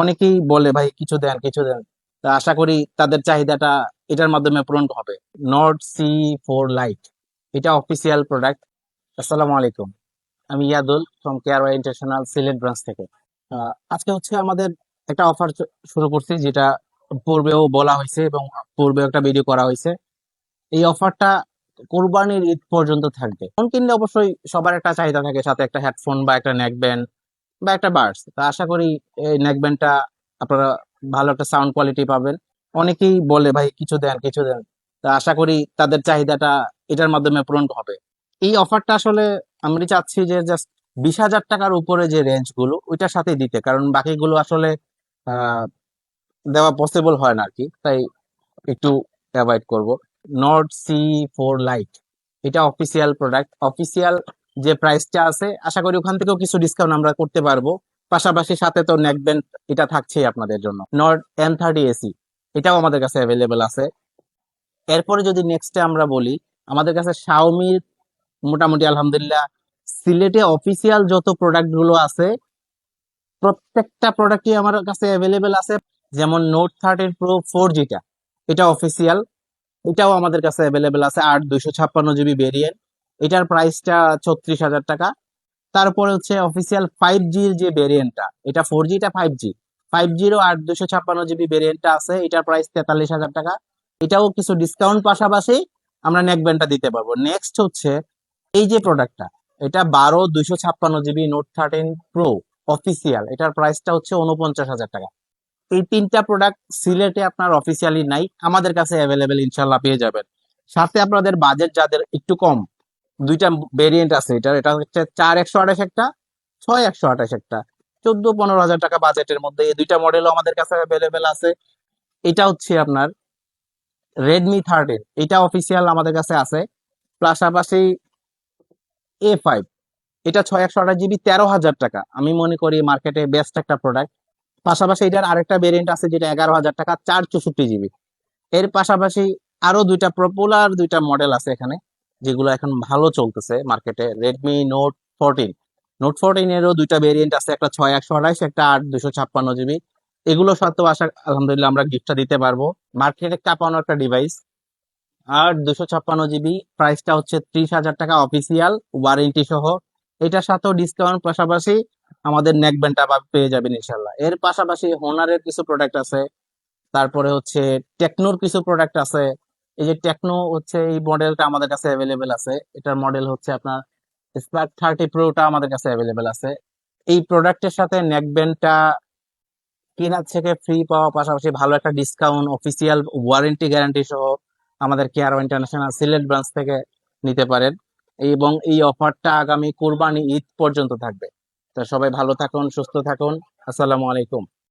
অনেকেই বলে, ভাই, কিছু দেন কিছু দেন। তা আশা করি তাদের চাহিদাটা এটার মাধ্যমে পূরণ হবে। নর্ড সি ফোর লাইট এটা অফিসিয়াল প্রোডাক্ট আসসালামু আলাইকুম। আমি Yadul from Care International Sylhet branch থেকে। আজকে হচ্ছে আমাদের একটা অফার শুরু করছি, যেটা পূর্বেও বলা হয়েছে এবং পূর্বেও একটা ভিডিও করা হয়েছে। এই অফারটা কোরবানির ঈদ পর্যন্ত থাকবে। ফোন কিনলে অবশ্যই সবার একটা চাহিদা থাকে, সাথে একটা হেডফোন বা একটা নেক ব্যান্ড বা একটা বার্ডস তা আশা করি এই নেক ব্যান্ডটা আপনারা ভালো একটা সাউন্ড কোয়ালিটি পাবেন। অনেকেই বলে, ভাই, কিছু দেন কিছু দেন। তা আশা করি তাদের চাহিদাটা এটার মাধ্যমে পূরণ হবে। এই অফারটা আসলে আমি চাচ্ছি যে জাস্ট বিশ হাজার টাকার উপরে যে রেঞ্জগুলো ওইটার সাথে দিতে। কারণ বাকিগুলো আসলে দেওয়া পসিবল হয় না আর কি তাই একটু অ্যাভয়েড করব। নর্ড সি ফোর লাইট এটা অফিসিয়াল প্রোডাক্ট অফিসিয়াল যে প্রাইসটা আছে, আশা করি ওখান থেকেও কিছু ডিসকাউন্ট আমরা করতে পারব। পাশাপাশি সাথে তো নেক এটা থাকছেই আপনাদের জন্য। নর্ড এম থার্টি এসি এটাও আমাদের কাছে অ্যাভেলেবেল আছে। এরপরে যদি নেক্সটে আমরা বলি, আমাদের কাছে শাওমির মোটামুটি আলহামদুলিল্লাহ সিলেটে অফিসিয়াল যত প্রোডাক্টগুলো আছে, প্রত্যেকটা প্রোডাক্টই আমার কাছে অ্যাভেলেবেল আছে। যেমন নোট থার্টিন প্রো ফোর জিটা এটা অফিসিয়াল এটাও আমাদের কাছে অ্যাভেলেবেল আছে। আট দুইশো ছাপ্পান্ন জিবি ভেরিয়েন্ট এটার প্রাইসটা ছত্রিশ হাজার টাকা। তারপরে হচ্ছে অফিসিয়াল ফাইভ জির যে ভেরিয়েন্টটা এটা ফোর জি জিটা ফাইভ জি ফাইভ জিরো আট দুশো ছাপ্পান্ন জিবি ভেরিয়েন্টটা আছে, এটার প্রাইস তেতাল্লিশ হাজার টাকা। এটাও কিছু ডিসকাউন্ট পাশাপাশি আমরা নেক ব্যান্ডটা দিতে পারব। নেক্সট হচ্ছে এই যে প্রোডাক্টটা এটা বারো দুইশো ছাপ্পান্ন GB Note thirteen Pro official এটার প্রাইসটা হচ্ছে উনপঞ্চাশ হাজার টাকা। এই তিনটা প্রোডাক্ট সিলেটে আপনার অফিসিয়ালি নাই, আমাদের কাছে অ্যাভেলেবেল ইনশাল্লাহ পেয়ে যাবেন। সাথে আপনাদের বাজেট যাদের একটু কম দুইটা ভেরিয়েন্ট আছে। এটার এটা হচ্ছে চার একশো আঠাশ একটা, ছয় একশো আঠাশ একটা। চোদ্দ, পনেরো হাজার টাকা বাজেটের মধ্যে এই দুইটা মডেলও আমাদের কাছে অ্যাভেলেবেল আছে। এটা হচ্ছে আপনার রেডমি থার্টিন এটা অফিসিয়াল আমাদের কাছে আছে। পাশাপাশি এ ফাইভ এটা ছয় একশো আঠাশ জিবি তেরো হাজার টাকা। আমি মনে করি মার্কেটে বেস্ট একটা প্রোডাক্ট পাশাপাশি এটার আরেকটা ভেরিয়েন্ট আছে যেটা এগারো হাজার টাকা, চার চৌষট্টি জিবি এর পাশাপাশি আরও দুইটা পপুলার দুইটা মডেল আছে এখানে। যেগুলো এখন ভালো চলতেছে মার্কেটে Redmi Note fourteen Note fourteen এরও দুইটা ভেরিয়েন্ট আছে, একটা ছয় একশো আঠাশ, একটা আট দুশো ছাপ্পান্ন জিবি। এগুলো সাথেও আশা, আলহামদুলিল্লাহ আমরা গিফটটা দিতে পারব। মার্কেটে কাঁপানো একটা ডিভাইস আর দুশো ছাপ্পান্ন জিবি। প্রাইসটা হচ্ছে ত্রিশ হাজার টাকা অফিসিয়াল ওয়ারেন্টি সহ। এটার সাথেও ডিসকাউন্ট পাশাপাশি আমাদের নেক ব্যান্ডটা পেয়ে যাবেন ইনশাল্লাহ এর পাশাপাশি হোনারের কিছু প্রোডাক্ট আছে, তারপরে হচ্ছে টেকনোর কিছু প্রোডাক্ট আছে। এই যে টেকনো হচ্ছে এই মডেলটা আমাদের কাছে অ্যাভেলেবেল আছে। এটার মডেল হচ্ছে আপনার স্পার্ক থার্টি প্রোটা আমাদের কাছে অ্যাভেলেবেল আছে। এই প্রোডাক্টের সাথে নেক ব্যান্ডটা কেনার থেকে ফ্রি পাওয়া পাশাপাশি ভালো একটা ডিসকাউন্ট অফিসিয়াল ওয়ারেন্টি গ্যারান্টি সহ আমাদের কেয়ার ইন্টারন্যাশনাল সিলেট ব্রাঞ্চ থেকে নিতে পারেন। এবং এই অফারটা আগামী কোরবানি ঈদ পর্যন্ত থাকবে। তো সবাই ভালো থাকুন, সুস্থ থাকুন। আসসালামু আলাইকুম।